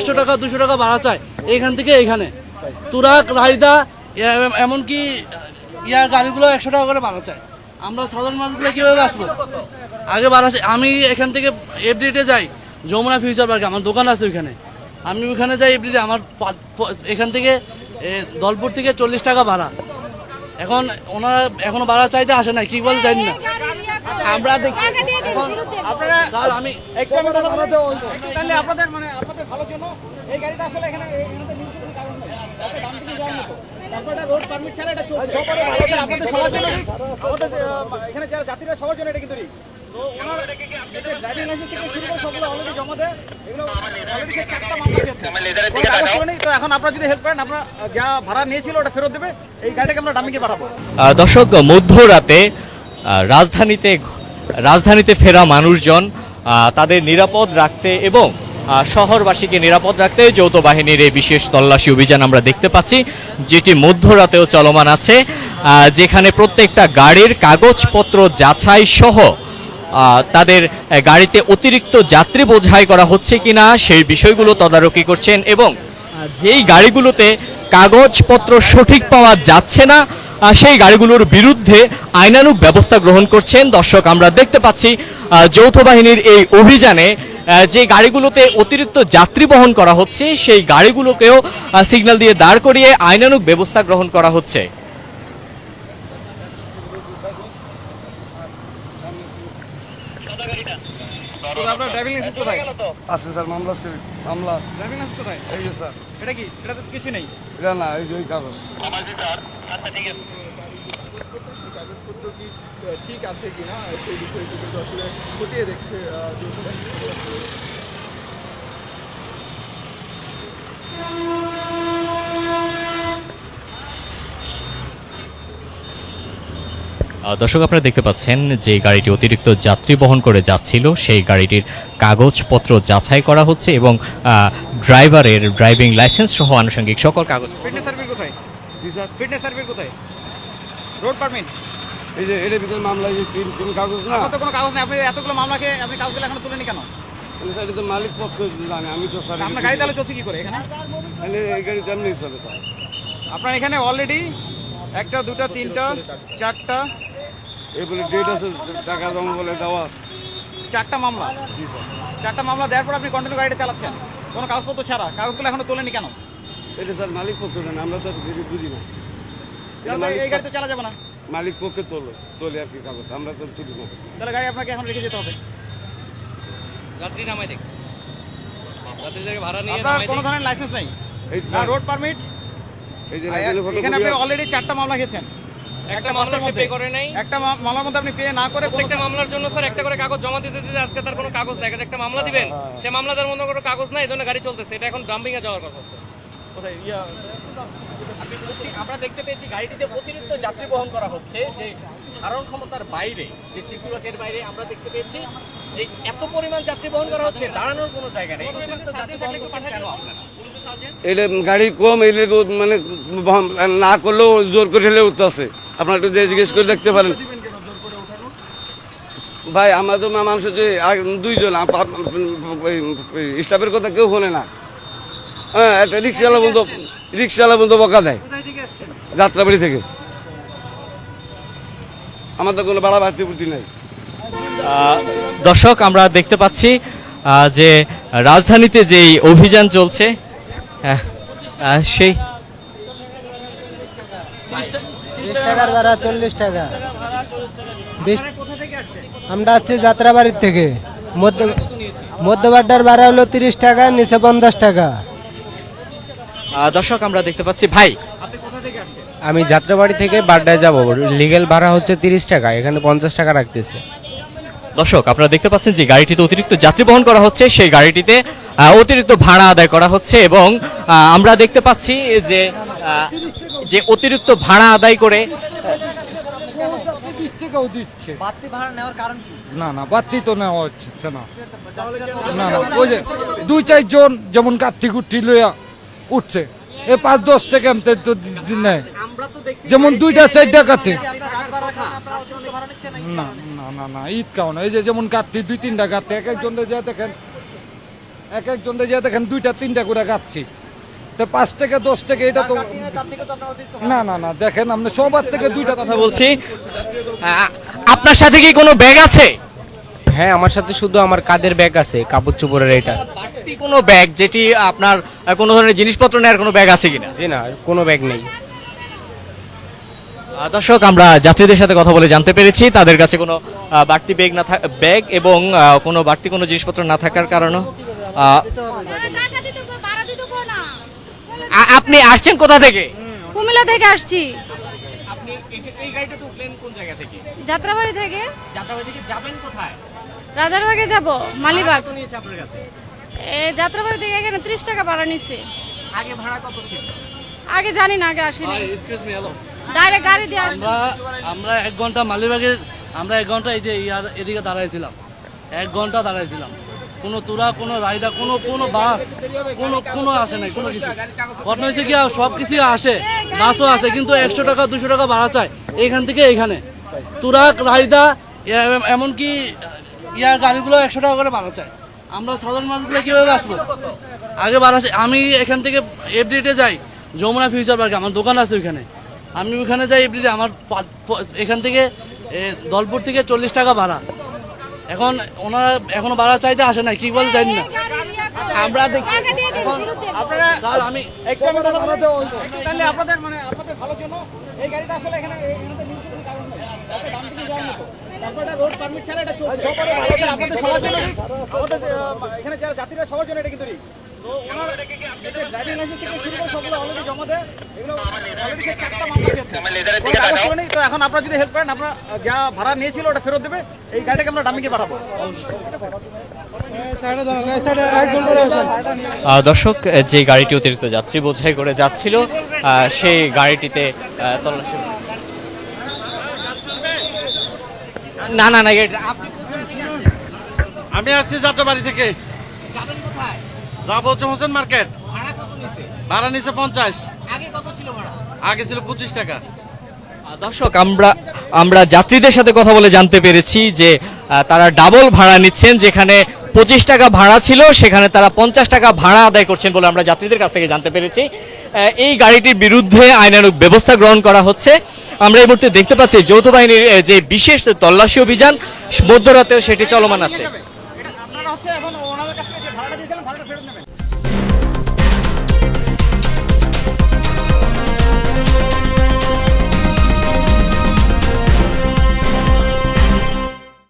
একশো টাকা দুশো টাকা ভাড়া চায়। এখান থেকে এখানে তুরাক রায়দা এমনকি ইয়ার গাড়িগুলো একশো টাকা করে ভাড়া চায়। আমরা সাধারণ মানুষগুলো কীভাবে আসব? আগে ভাড়া আমি এখান থেকে এভরিডে যাই যমুনা ফিউচার পার্কে। আমার দোকান আছে ওইখানে। আমি ওইখানে যাই এভরিডে আমার এখান থেকে দলপুর থেকে চল্লিশ টাকা ভাড়া। এখন ওনারা এখনও ভাড়া চাইতে আসে না কি বলে জানি না। আমরা দেখি। আপনারা স্যার আমি একটু আপনাদের মানে জন্য এই গাড়িটা আসলে এখানে যারা যাত্রীরা সবার জন্য এটা কিন্তু আহ, দর্শক মধ্যরাতে রাজধানীতে রাজধানীতে ফেরা মানুষজন তাদের নিরাপদ রাখতে এবং শহরবাসীকে নিরাপদ রাখতে যৌথ বাহিনীর এই বিশেষ তল্লাশি অভিযান আমরা দেখতে পাচ্ছি, যেটি মধ্যরাতেও চলমান আছে যেখানে প্রত্যেকটা গাড়ির কাগজপত্র যাচাই সহ তাদের গাড়িতে অতিরিক্ত যাত্রী বোঝাই করা হচ্ছে কিনা, সেই বিষয়গুলো তদারকি করছেন এবং যেই গাড়িগুলোতে কাগজপত্র সঠিক পাওয়া যাচ্ছে না সেই গাড়িগুলোর বিরুদ্ধে আইনানুগ ব্যবস্থা গ্রহণ করছেন। দর্শক, আমরা দেখতে পাচ্ছি যৌথ বাহিনীর এই অভিযানে যে গাড়িগুলোতে অতিরিক্ত যাত্রী বহন করা হচ্ছে সেই গাড়িগুলোকেও সিগন্যাল দিয়ে দাঁড় করিয়ে আইনানুক ব্যবস্থা গ্রহণ করা হচ্ছে। আপনার ড্রাইভিং লাইসেন্স কোথায়? আছে স্যার মামলা আছে মামলা ড্রাইভিং লাইসেন্স কোথায়? এই যে স্যার। এটা কি? এটা তো কিছু নেই। এটা না এই যে ওই কাগজ। কাগজপত্র কি ঠিক আছে কিনা সেই বিষয়টি কিন্তু আসলে খতিয়ে দেখছে দর্শক আপনারা দেখতে পাচ্ছেন যে গাড়িটি অতিরিক্ত যাত্রী বহন করে যাচ্ছিল। সেই গাড়িটির কাগজপত্র যাচাই করা হচ্ছে এবং ড্রাইভারের ড্রাইভিং লাইসেন্স সহ আনুষঙ্গিক সকল কাগজ ফিটনেস সার্টিফিকেট কোথায়? জি স্যার ফিটনেস সার্টিফিকেট কোথায়? রোড পারমিট এই যে এটার ভিতরে মামলা যে তিন তিন কাগজ না? তো কোনো কাগজ নেই। আপনি এতগুলো মামলাকে আপনি কাগজগুলো এখনও তুলেনি কেন? স্যার এটা তো মালিক পক্ষ জানে আমি তো স্যার আপনার গাড়ি তাহলে চলছে কি করে এখানে? এই গাড়ি তেমনি চলে স্যার? আপনার এখানে অলরেডি একটা দুটা তিনটা চারটা বলে ডেট আছে টাকা জমা বলে দেওয়া আছে। চারটা মামলা? জি স্যার। চারটা মামলা দেওয়ার পর আপনি কন্টিনিউ গাড়িটা চালাচ্ছেন। কোনো কাগজপত্র ছাড়া? কাগজগুলো এখনও তোলেনি কেন? এটা স্যার মালিক পক্ষ জানে আমরা তো বুঝি না। এই গাড়ি তো চালা যাবে না। মালিক পক্ষে তোলে তোলে আর কি কাগজ আমরা তো তুলি না তাহলে গাড়ি আপনাকে এখন রেখে যেতে হবে। যাত্রী নামাই দেখ। যাত্রীদেরকে ভাড়া নিয়ে আপনার কোনো ধরনের লাইসেন্স নেই? এই না রোড পারমিট এই যে এখানে আপনি অলরেডি চারটা মামলা খেয়েছেন। একটা মামলা পে করে নাই। একটা মামলার মধ্যে আপনি পে না করে প্রত্যেকটা মামলার জন্য স্যার একটা করে কাগজ জমা দিতে দিতে আজকে তার কোনো কাগজ দেখা একটা মামলা দিবেন। সে মামলাদার মধ্যে কোনো কাগজ নাই এই জন্য গাড়ি চলতেছে। এটা এখন ডাম্পিং এ যাওয়ার কথা স্যার কোথায়? ইয়া আমরা দেখতে পেয়েছি গাড়িটিতে অতিরিক্ত যাত্রী বহন করা হচ্ছে, যে ধারণ ক্ষমতার বাইরে, যে সিকুলাস বাইরে আমরা দেখতে পেয়েছি যে এত পরিমাণ যাত্রী বহন করা হচ্ছে, দাঁড়ানোর কোনো জায়গা নেই। এটা গাড়ি কম, এলে মানে না করলেও জোর করে হেলে উঠতে আছে। আপনার একটু জিজ্ঞেস করে দেখতে পারেন। ভাই, আমাদের মানুষ হচ্ছে দুইজন স্টাফের কথা কেউ শোনে না। হ্যাঁ একটা রিক্সাওয়ালা বন্ধু রিক্সাওয়ালা বন্ধু বকা দেয়। যাত্রাবাড়ি থেকে। আমাদের কোনো বাড়া বাড়তি বুদ্ধি নাই। দর্শক আমরা দেখতে পাচ্ছি যে রাজধানীতে যেই অভিযান চলছে সেই টাকার ভাড়া চল্লিশ টাকা। বিশ আমরা আছি যাত্রাবাড়ির থেকে। মধ্য মধ্যবাড্ডার ভাড়া হলো তিরিশ টাকা নিচে পঞ্চাশ টাকা। দর্শক আমরা দেখতে পাচ্ছি ভাই আমি যাত্রাবাড়ি থেকে বাড্ডায় যাব। লিগেল ভাড়া হচ্ছে তিরিশ টাকা এখানে পঞ্চাশ টাকা রাখতেছে। দর্শক আপনারা দেখতে পাচ্ছেন যে গাড়িটিতে অতিরিক্ত যাত্রী বহন করা হচ্ছে সেই গাড়িটিতে অতিরিক্ত ভাড়া আদায় করা হচ্ছে এবং আমরা দেখতে পাচ্ছি যে যে অতিরিক্ত ভাড়া আদায় করে না না বাড়তি তো নেওয়া হচ্ছে না। না না দুই চারজন যেমন কাঠি কুঠি লইয়া উঠছে। এ পাঁচ, দশ এমতে তো নেয় যেমন দুইটা, চারটা কাঠি। না না না না, ঈদ কাও না। এই যে যেমন কাঠি, দুই, তিনটা কাঠি। এক একজন যা দেখেন, এক একজন যে দেখেন, দুইটা, তিনটা করে কাটছি তো পাঁচ থেকে দশ থেকে এটা তো না না না, দেখেন আপনি সবার থেকে দুইটা কথা বলছি। আপনার সাথে কি কোনো ব্যাগ আছে? হ্যাঁ আমার সাথে শুধু আমার কাদের ব্যাগ আছে কাপড় চোপড়ের এটা। বাড়তি কোনো ব্যাগ যেটি আপনার আহ, কোনো ধরনের জিনিসপত্র নেওয়ার কোনো ব্যাগ আছে কিনা? জি না কোনো ব্যাগ নেই। আহ, দর্শক আমরা যাত্রীদের সাথে কথা বলে জানতে পেরেছি তাদের কাছে কোনো আহ, বাড়তি ব্যাগ না থাক- ব্যাগ এবং আহ, কোনো বাড়তি কোনো জিনিসপত্র না থাকার কারণে আহ, টাকা দিতে কো ভাড়া দিতে কো না আ- আপনি আসছেন কোথা থেকে? কুমিল্লা থেকে আসছি। আপনি এই গাড়িটা তো উঠলেন কোন জায়গা থেকে? যাত্রাবাড়ি থেকে। যাত্রাবাড়ি থেকে যাবেন কোথায়? রাজারবাগে যাব মালিবাগ। কত নিয়েছে আপনার কাছে? এ যাত্রাবাড়ি থেকে এখানে ত্রিশ টাকা ভাড়া নিচ্ছে আগে ভাড়া কত ছিল? আগে জানি না আগে আসিনি। এক্সকিউজ মি হ্যালো ডাইরেক্ট গাড়ি দিয়ে আসছি। আমরা আমরা এক ঘণ্টা মালিবাগের আমরা এক ঘণ্টা এই যে ইয়ার এদিকে দাঁড়াইছিলাম। এক ঘণ্টা দাঁড়াইছিলাম। কোনো তুরা কোনো রাইডা কোনো কোনো বাস কোনো কোনো আসে নাই কোনো কিছু। ঘটনা হয়েছে কি সব কিছু আসে বাসও আসে কিন্তু একশো টাকা দুশো টাকা ভাড়া চায় এইখান থেকে এইখানে। তুরা রাইডা এ- এমনকি ইয়ার গাড়িগুলো একশো টাকা করে ভাড়া চায়। আমরা সাধারণ মানুষগুলো কীভাবে আসব আগে বাড়াছে আমি এখান থেকে এভরিডে যাই যমুনা ফিউচার পার্কে আমার দোকান আছে ওইখানে। আমি ওইখানে যাই এভরিডে আমার এখান থেকে দলপুর থেকে চল্লিশ টাকা ভাড়া। এখন ওনারা এখনও ভাড়া চাইতে আসে না কি বলে জানি না। আমরা দেখি আমি আপনাদের মানে আপনাদের জন্য এই গাড়িটা আসলে এখানে এখানে যারা যাত্রীরা সবার জন্য এটা কিন্তু আপনারা যদি হেল্প করেন আপনারা যা ভাড়া নিয়েছিল ওটা ফেরত দেবে। এই গাড়িটাকে আমরা ডামিকে পাঠাবো। দর্শক যে গাড়িটি অতিরিক্ত যাত্রী বোঝাই করে যাচ্ছিল সেই গাড়িটিতে তল্লাশি না না না আমি আসছি যাত্রাবাড়ি থেকে। যাব হচ্ছে হোসেন মার্কেট। ভাড়া নিচ্ছে পঞ্চাশ। আগে কত ছিল ভাড়া? আগে ছিল পঁচিশ টাকা। দর্শক আমরা আমরা যাত্রীদের সাথে কথা বলে জানতে পেরেছি যে তারা ডাবল ভাড়া নিচ্ছেন যেখানে পঁচিশ টাকা ভাড়া ছিল সেখানে তারা পঞ্চাশ টাকা ভাড়া আদায় করছেন বলে আমরা যাত্রীদের কাছ থেকে জানতে পেরেছি। এই গাড়িটির বিরুদ্ধে আইনানুগ ব্যবস্থা গ্রহণ করা হচ্ছে। আমরা এই মুহূর্তে দেখতে পাচ্ছি যৌথ বাহিনীর যে বিশেষ তল্লাশি অভিযান, মধ্যরাতেও সেটি চলমান আছে।